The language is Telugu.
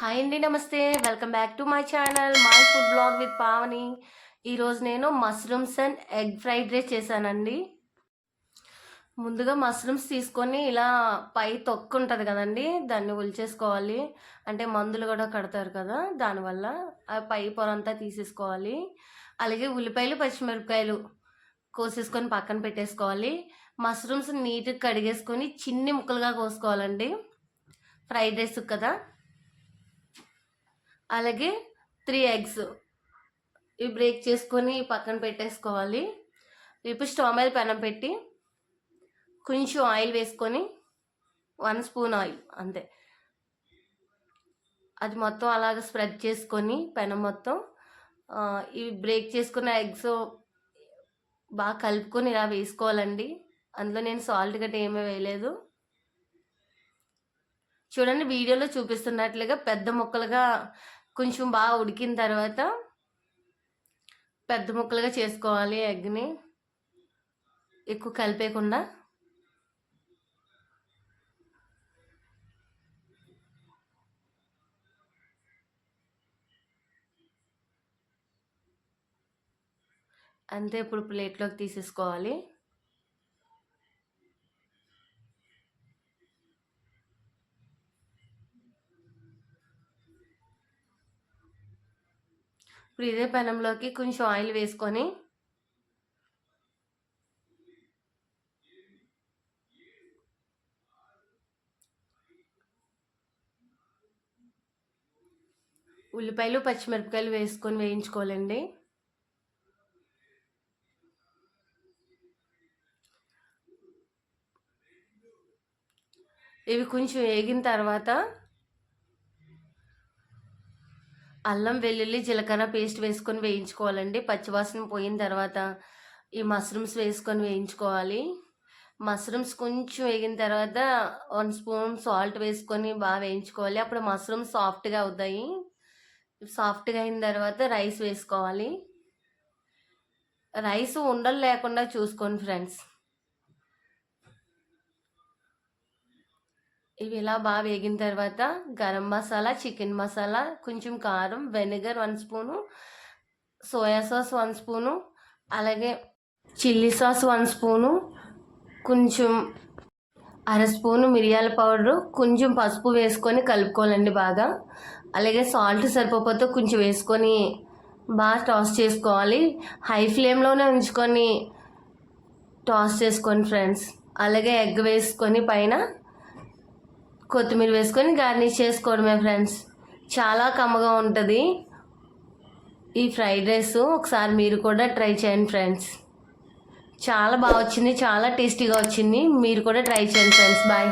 హాయ్ అండి నమస్తే. Welcome back to my channel my food blog with Pavani. ఈరోజు నేను mushrooms and egg fried rice చేశానండి. ముందుగా మష్రూమ్స్ తీసుకొని ఇలా పై తొక్కు ఉంటుంది కదండి దాన్ని ఉల్చేసుకోవాలి అంటే మందులు కూడా కడతారు కదా దానివల్ల ఆ పై పొరంతా తీసేసుకోవాలి. అలాగే ఉల్లిపాయలు పచ్చిమిరపకాయలు కోసేసుకొని పక్కన పెట్టేసుకోవాలి. మష్రూమ్స్ నీట్గా కడిగేసుకొని చిన్ని ముక్కలుగా కోసుకోవాలండి. ఫ్రైడ్ రైస్ కదా అలాగే త్రీ ఎగ్స్. ఇవి బ్రేక్ చేసుకొని పక్కన పెట్టేసుకోవాలి. ఇప్పుడు స్టవ్ మీద పెనం పెట్టి కొంచెం ఆయిల్ వేసుకొని వన్ స్పూన్ ఆయిల్ అంతే. అది మొత్తం అలాగ స్ప్రెడ్ చేసుకొని పెనం మొత్తం ఇవి బ్రేక్ చేసుకున్న ఎగ్స్ బాగా కలుపుకొని ఇలా వేసుకోవాలండి. అందులో నేను సాల్ట్ గట్రా ఏమీ వేయలేదు. చూడండి వీడియోలో చూపిస్తున్నట్లుగా పెద్ద ముక్కలుగా కొంచెం బాగా ఉడికిన తర్వాత పెద్ద ముక్కలుగా చేసుకోవాలి ఎగ్ని. ఎక్కువ కలిపేయకుండా. అంతే ఇప్పుడు ప్లేట్లోకి తీసేసుకోవాలి. ఇప్పుడు ఇదే పెనంలోకి కొంచెం ఆయిల్ వేసుకొని ఉల్లిపాయలు పచ్చిమిరపకాయలు వేసుకొని వేయించుకోవాలండి. ఇవి కొంచెం వేగిన తర్వాత అల్లం వెల్లుల్లి జీలకర్ర పేస్ట్ వేసుకొని వేయించుకోవాలండి. పచ్చివాసన పోయిన తర్వాత ఈ మష్రూమ్స్ వేసుకొని వేయించుకోవాలి. మష్రూమ్స్ కొంచెం వేగిన తర్వాత వన్ స్పూన్ సాల్ట్ వేసుకొని బాగా వేయించుకోవాలి. అప్పుడు మష్రూమ్స్ సాఫ్ట్గా అవుతాయి. సాఫ్ట్గా అయిన తర్వాత రైస్ వేసుకోవాలి. రైస్ ఉండలు లేకుండా చూసుకోండి ఫ్రెండ్స్. ఇవి ఇలా బాగా వేగిన తర్వాత గరం మసాలా చికెన్ మసాలా కొంచెం కారం vinegar one spoon soya sauce one spoon అలాగే చిల్లీ సాస్ వన్ స్పూను కొంచెం అర స్పూను మిరియాల పౌడరు కొంచెం పసుపు వేసుకొని కలుపుకోవాలండి బాగా. అలాగే సాల్ట్ సరిపోతే కొంచెం వేసుకొని బాగా టాస్ చేసుకోవాలి. హై ఫ్లేమ్లోనే ఉంచుకొని టాస్ చేసుకోండి ఫ్రెండ్స్. అలాగే ఎగ్ వేసుకొని పైన కొత్తిమీర వేసుకొని గార్నిష్ చేసుకోవడమే ఫ్రెండ్స్. చాలా కమ్మగా ఉంటుంది. ఈ ఫ్రైడ్ రైస్ ఒకసారి మీరు కూడా ట్రై చేయండి ఫ్రెండ్స్. చాలా బాగా వచ్చింది చాలా టేస్టీగా వచ్చింది. మీరు కూడా ట్రై చేయండి ఫ్రెండ్స్. బాయ్.